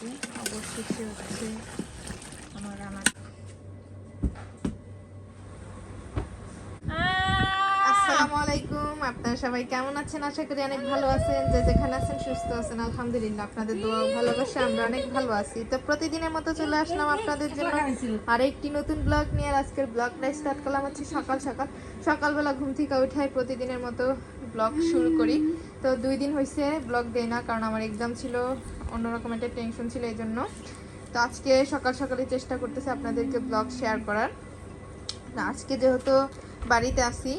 যে অবশেষে হচ্ছে আমার রান্না। আসসালামু আলাইকুম, আপনারা সবাই কেমন আছেন? আশা করি অনেক ভালো আছেন, যে যেখানে আছেন সুস্থ আছেন, আলহামদুলিল্লাহ, আপনাদের দোয়া ভালোবাসা, আমরা অনেক ভালো আছি। তো প্রতিদিনের মতো চলে আসলাম আপনাদের জন্য আর একটি নতুন ব্লগ নিয়ে আজকের ব্লগটা স্টার্ট করলাম হচ্ছে সকাল সকাল। সকালবেলা ঘুম থেকে উঠাই প্রতিদিনের মতো ব্লগ শুরু করি। তো দুই দিন হয়েছে ব্লগ দেয় না, কারণ আমার এক্সাম ছিল অন্যরকম একটা টেনশন ছিল এই জন্য তো আজকে সকাল সকালে চেষ্টা করতেছি আপনাদেরকে ব্লগ শেয়ার করার। না আজকে যেহেতু বাড়িতে আসি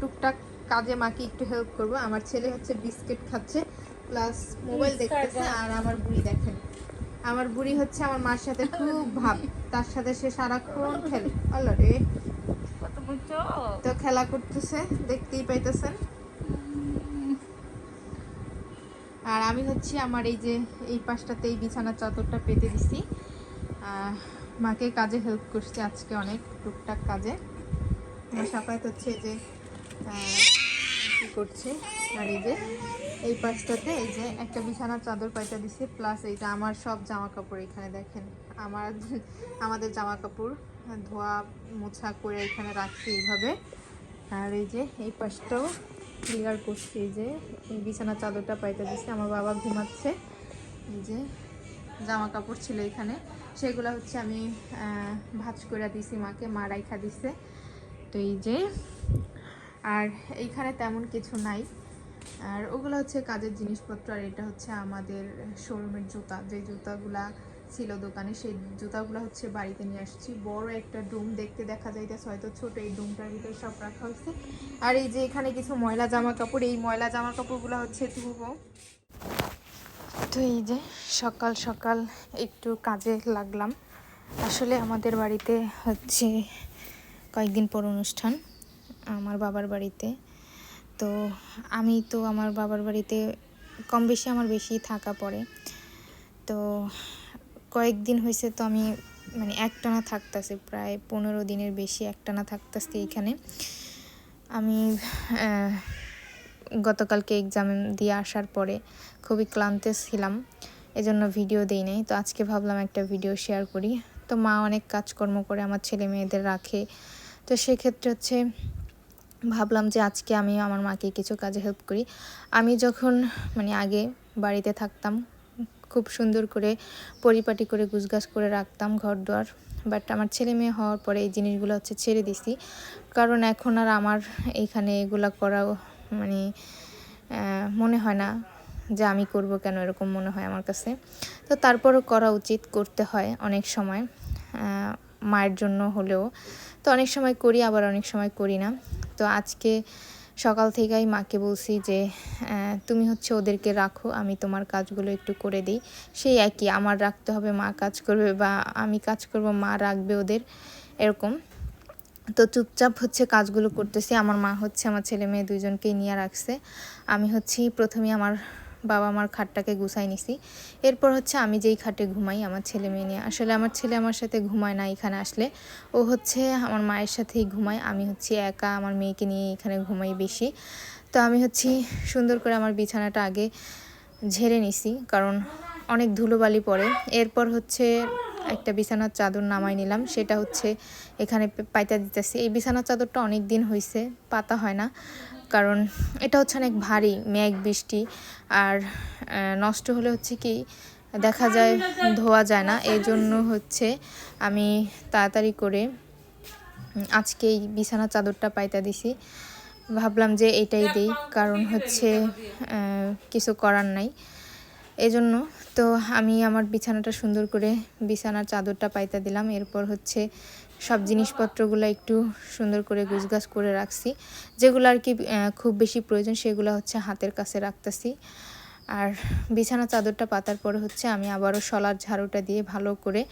টুকটাক কাজে মাকে একটু হেল্প করব। আমার ছেলে হচ্ছে বিস্কিট খাচ্ছে প্লাস মোবাইল দেখতেছে আর আমার বুড়ি দেখেন। আমার বুড়ি হচ্ছে আমার মার সাথে খুব ভাব তার সাথে সে সারাক্ষণ খেলে। রে। তো খেলা করতেছে দেখতেই পাইতেছেন। আর আমি হচ্ছে আমার এই যে এই পাশটাতে এই বিছানার চাদরটা পেতে দিছি। মাকে কাজে হেল্প করছি আজকে অনেক, টুকটাক কাজে। আমার সাপায়াত হচ্ছে যে কি করছে? আর এই যে, এই পাশটাতে এই যে একটা বিছানার চাদর পাইটা দিছি প্লাস এই যে আমার সব জামা কাপড় এখানে দেখেন। আমার, আমাদের জামা কাপড় ধোয়া মোছা করে এখানে রাখছি এইভাবে। আর এই যে, এই পাশটাও ক্লিয়ার করছি যে, এই বিছানার চাদরটা পাইতে দিচ্ছি আমার বাবা ঘুমাচ্ছে। এই যে জামা কাপড় ছিল এখানে। সেগুলো হচ্ছে আমি ভাঁজ করে দিছি মাকে, মা রাইখা দিছে। তো এই যে, আর এইখানে তেমন কিছু নাই। আর ওগুলো হচ্ছে কাজের জিনিসপত্র, আর এটা হচ্ছে আমাদের শোরুমের জুতা। যে জুতাগুলা ছিল দোকানে, সেই জুতাগুলো হচ্ছে বাড়িতে নিয়ে আসছি। বড় একটা ডুম দেখতে দেখা যাইতেছে, হয়তো ছোট এই ডুমটার ভিতরে সব রাখা হচ্ছে আর এই যে এখানে কিছু ময়লা জামা কাপড়, এই ময়লা জামা কাপড়গুলো হচ্ছে ধুবো। তো এই যে সকাল সকাল একটু কাজে লাগলাম। আসলে আমাদের বাড়িতে হচ্ছে কয়েকদিন পর অনুষ্ঠান, আমার বাবার বাড়িতে। তো আমি তো আমার বাবার বাড়িতে কম বেশি আমার বেশি থাকা পড়ে। তো কয়েকদিন হয়েছে তো আমি মানে একটানা থাকতেছি, প্রায় পনেরো দিনের বেশি একটানা থাকতেছি এখানে। আমি গতকালকে এক্সাম দিয়ে আসার পরে খুবই ক্লান্ত ছিলাম, এজন্য ভিডিও দেই নাই। তো আজকে ভাবলাম একটা ভিডিও শেয়ার করি। তো মা অনেক কাজকর্ম করে আমার ছেলে মেয়েদের রাখে। তো সেক্ষেত্রে হচ্ছে ভাবলাম যে আজকে আমি আমার মাকে কিছু কাজে হেল্প করি। আমি যখন মানে আগে বাড়িতে থাকতাম খুব সুন্দর করে পরিপাটি করে গুছগাছ করে রাখতাম ঘর দুয়ার বাট আমার ছেলে মেয়ে হওয়ার পরে এই জিনিসগুলো হচ্ছে ছেড়ে দিছি। কারণ এখন আর আমার এইখানে এগুলা করা মানে মনে হয় না যে আমি করব কেন এরকম মনে হয় আমার কাছে। তো তারপরও করা উচিত, করতে হয় অনেক সময় মায়ের জন্য হলেও। তো অনেক সময় করি, আবার অনেক সময় করি না। তো আজকে সকাল থেকেই মাকে বলছি যে তুমি হচ্ছে ওদেরকে রাখো, আমি তোমার কাজগুলো একটু করে দিই। সেই একই, আমার রাখতে হবে, মা কাজ করবে বা আমি কাজ করব, মা রাখবে ওদের। এরকম। তো চুপচাপ হচ্ছে কাজগুলো করতেছি। আমার মা হচ্ছে আমার ছেলে মেয়ে দুজনকেই নিয়ে রাখছে। আমি হচ্ছি প্রথমে আমার বাবা আমার খাটটাকে গুছাই নিছি। এরপর হচ্ছে আমি যেই খাটে ঘুমাই, আমার ছেলে মেয়ে নিয়ে। আসলে আমার ছেলে আমার সাথে ঘুমায় না এখানে আসলে। ও হচ্ছে আমার মায়ের সাথেই ঘুমায়, আমি হচ্ছে একা, আমার মেয়েকে নিয়ে এখানে ঘুমাই বেশি। তো আমি হচ্ছি সুন্দর করে আমার বিছানাটা আগে ঝেড়ে নিছি, কারণ অনেক ধুলোবালি পড়ে। এরপর হচ্ছে একটা বিছানার চাদর নামাই নিলাম, সেটা হচ্ছে এখানে পাইতা দিতেছি। এই বিছানার চাদরটা অনেক দিন হয়েছে পাতা হয় না। কারণ এটা হচ্ছে অনেক ভারী, মেঘ, বৃষ্টি। আর নষ্ট হলে হচ্ছে কি, দেখা যায়, ধোয়া যায় না। এই জন্য হচ্ছে আমি তাড়াতাড়ি করে আজকে এই বিছানার চাদরটা পাইতা দিছি। ভাবলাম যে এটাই দিই, কারণ হচ্ছে কিছু করার নাই। এজন্য তো আমি আমার বিছানাটা সুন্দর করে বিছানার চাদরটা পাইতা দিলাম। এরপর হচ্ছে সব জিনিসপত্রগুলো একটু সুন্দর করে গুছগাছ করে রাখছি। যেগুলো আর কি খুব বেশি প্রয়োজন সেগুলো হচ্ছে হাতের কাছে রাখতেছি। আর বিছানা চাদরটা পাতার পরে হচ্ছে আমি আবারও শলার ঝাড়ুটা দিয়ে ভালো করে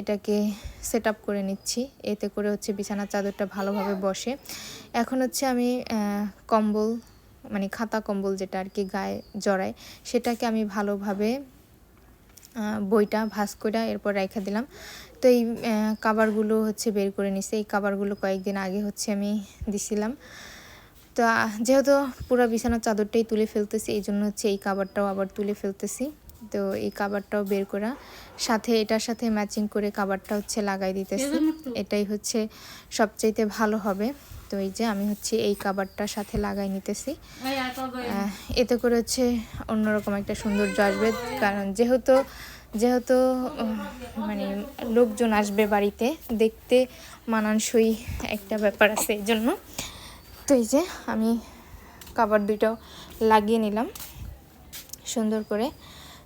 এটাকে সেট করে নিচ্ছি। এতে করে হচ্ছে বিছানার চাদরটা ভালোভাবে বসে। এখন হচ্ছে আমি কম্বল মানে খাতা কম্বল যেটা আর কি গায়ে জড়ায়, সেটাকে আমি ভালোভাবে বইটা ভাস করে এরপর রেখে দিলাম। তো এই কাবারগুলো হচ্ছে বের করে নিছে। এই কাবারগুলো কয়েকদিন আগে হচ্ছে আমি দিছিলাম। তো যেহেতু পুরো বিছানার চাদরটাই তুলে ফেলতেছি এই জন্য হচ্ছে এই কাবারটাও আবার তুলে ফেলতেছি। তো এই কাবারটাও বের করা সাথে এটার সাথে ম্যাচিং করে কাবারটা হচ্ছে লাগাই দিতেছি। এটাই হচ্ছে সবচাইতে ভালো হবে। তো এই যে আমি হচ্ছে এই কাবারটার সাথে লাগাই নিতেছি। এতে করে হচ্ছে অন্যরকম একটা সৌন্দর্য আসবে। কারণ যেহেতু যেহেতু মানে লোকজন আসবে বাড়িতে দেখতে মানানসই একটা ব্যাপার আছে এই জন্য। তো এই যে আমি কাবার দুইটাও লাগিয়ে নিলাম সুন্দর করে।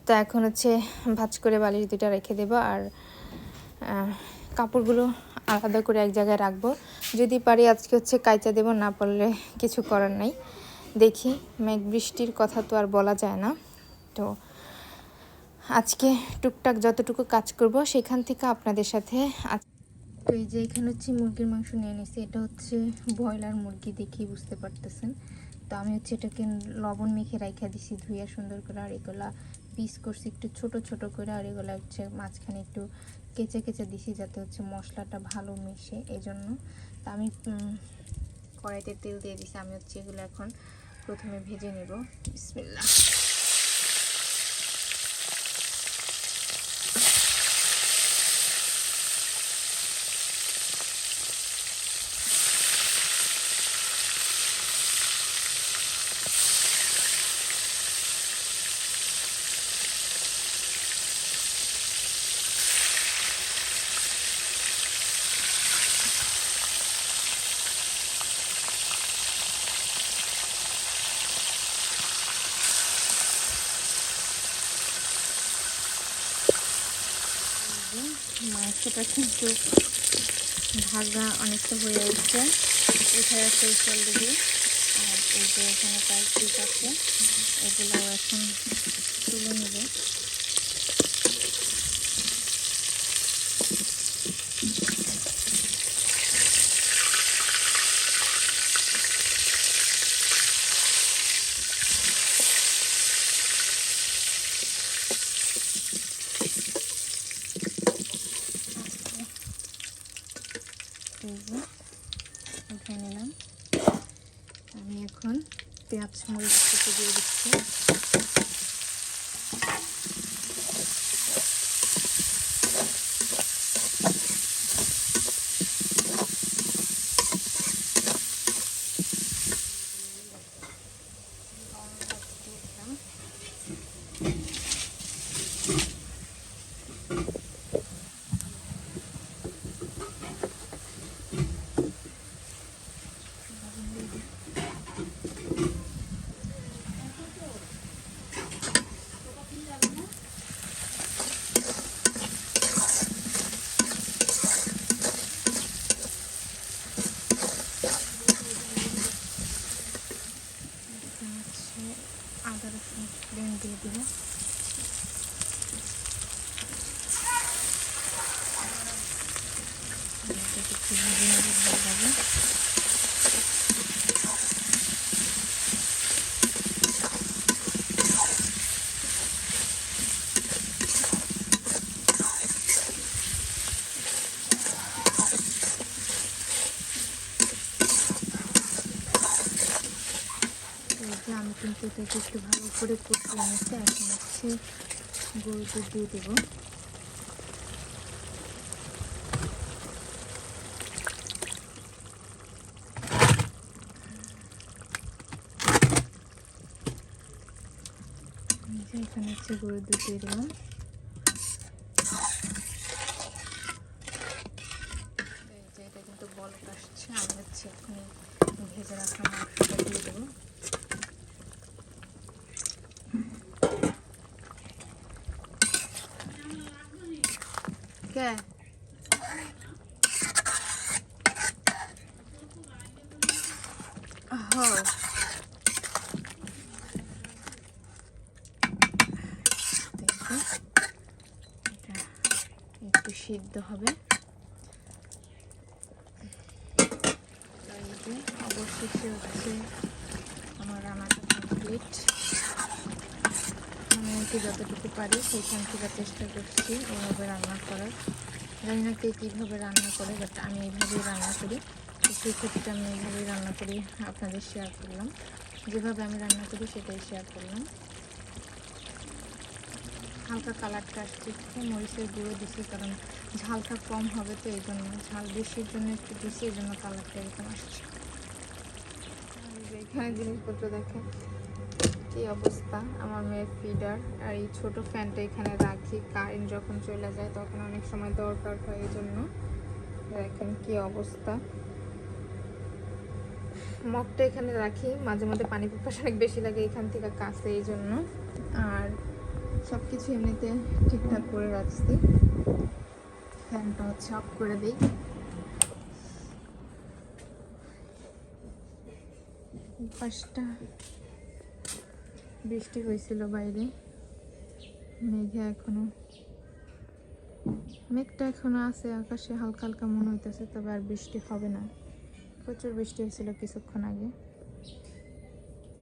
তো এখন হচ্ছে ভাজ করে বালিশ দুইটা রেখে দেবো আর কাপড়গুলো আলাদা করে এক জায়গায় রাখব। যদি পারি আজকে হচ্ছে কাইচা দেবো, না পারলে কিছু করার নাই। দেখি, মেঘ বৃষ্টির কথা তো আর বলা যায় না। তো আজকে টুকটাক যতটুকু কাজ করব সেখান থেকে আপনাদের সাথে তো এই যে এখানে হচ্ছে মুরগির মাংস নিয়ে নিয়েছি এটা হচ্ছে ব্রয়লার মুরগি দেখেই বুঝতে পারতেছেন। তো আমি হচ্ছে এটাকে লবণ মেখে রাইখা দিছি, ধুইয়া সুন্দর করে আর এগুলা পিস করছি একটু ছোট ছোট করে। আর এগুলো হচ্ছে মাঝখানে একটু কেচে কেচে দিছি যাতে হচ্ছে মশলাটা ভালো মিশে এই জন্য তা আমি কড়াইতে তেল দিয়ে দিছি। আমি হচ্ছে এগুলো এখন প্রথমে ভেজে নেব। বিসমিল্লাহ। মাংসটা কিন্তু ভাগা অনেকটা হয়ে উঠছে। উঠে আছে উচ্চল দিকে। আর এই যে এখানে কয়েক পিস আছে এগুলো এখন তুলে নেব। উঠে নিলাম। আমি এখন পেঁয়াজ মরিচ দিয়ে দিচ্ছি এখন হচ্ছে আদা রসুন প্লেন দিয়ে দিব। ভালো একটু ভেজে নেব ভালোভাবে এই যে আমি কিন্তু এটাকে একটু ভালো করে কষিয়ে নিচ্ছি এখন হচ্ছে গরু দুধ দিয়ে দেবো। এখানে হচ্ছে গরুর দুধ দিয়ে দিলাম এই যে এটা কিন্তু বলক আসছে আমি হচ্ছে এখনই ভেজে রাখা মাংসটা দিয়ে দেবো কে? একটু সিদ্ধ হবে। অবশেষে হচ্ছে আমার রান্নাটা কমপ্লিট আমি আর কি যতটুকু পারি, সেইখান থেকে চেষ্টা করছি ওইভাবে রান্না করার। জানি না কে কীভাবে রান্না করে বাট আমি এইভাবেই রান্না করি। সেই ক্ষেত্রে আমি এইভাবেই রান্না করি, আপনাদের শেয়ার করলাম। যেভাবে আমি রান্না করি, সেটাই শেয়ার করলাম। হালকা কালারটা আসছে, একটু মরিচের গুঁড়ো দিছি, কারণ ঝালটা কম হবে তো এই জন্য। ঝাল বেশির জন্য একটু দিছি, এই জন্য কালারটা এরকম আসছে। এখানে জিনিসপত্র দেখেন কি অবস্থা। আমার মেয়ের ফিডার আর এই ছোটো ফ্যানটা এখানে রাখি। কারেন্ট যখন চলে যায় তখন অনেক সময় দরকার হয় এই জন্য দেখেন কি অবস্থা। মগটা এখানে রাখি। মাঝে মধ্যে পানি পিপাস অনেক বেশি লাগে এখান থেকে কাছে এই জন্য আর সব কিছু এমনিতে ঠিকঠাক করে রাখছি। ফ্যানটা হচ্ছে অফ করে দিই। এই পাশটা বৃষ্টি হয়েছিল বাইরে। মেঘে এখনও। মেঘটা এখনও আছে, আকাশে হালকা হালকা মনে হইতেছে, তবে আর বৃষ্টি হবে না। প্রচুর বৃষ্টি হয়েছিল কিছুক্ষণ আগে।